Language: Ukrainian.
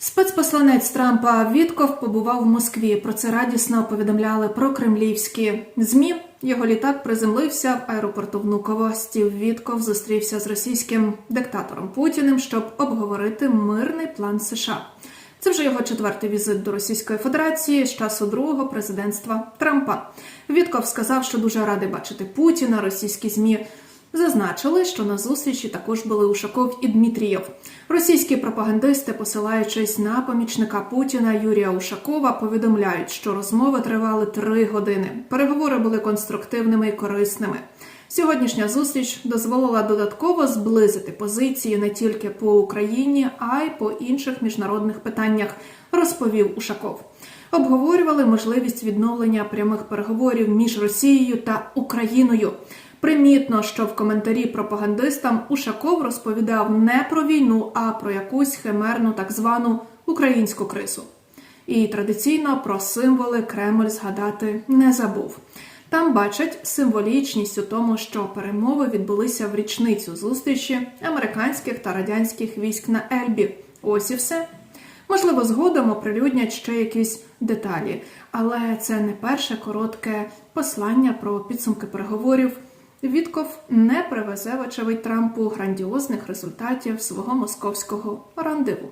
Спецпосланець Трампа Вітков побував в Москві. Про це радісно повідомляли про кремлівські змі. Його літак приземлився в аеропорту Внуково. Стів Вітков зустрівся з російським диктатором Путіним, щоб обговорити мирний план США. Це вже його четвертий візит до Російської Федерації з часу другого президентства Трампа. Вітков сказав, що дуже радий бачити Путіна. Російські змі Зазначили, що на зустрічі також були Ушаков і Дмитрієв. Російські пропагандисти, посилаючись на помічника Путіна Юрія Ушакова, повідомляють, що розмови тривали три години. Переговори були конструктивними і корисними. Сьогоднішня зустріч дозволила додатково зблизити позиції не тільки по Україні, а й по інших міжнародних питаннях, розповів Ушаков. Обговорювали можливість відновлення прямих переговорів між Росією та Україною. Примітно, що в коментарі пропагандистам Ушаков розповідав не про війну, а про якусь химерну так звану українську крису. І традиційно про символи Кремль згадати не забув. Там бачать символічність у тому, що перемови відбулися в річницю зустрічі американських та радянських військ на Ельбі. Ось і все. Можливо, згодом оприлюднять ще якісь деталі, але це не перше коротке послання про підсумки переговорів. Вітков не привезе, вочевидь, Трампу грандіозних результатів свого московського рандеву.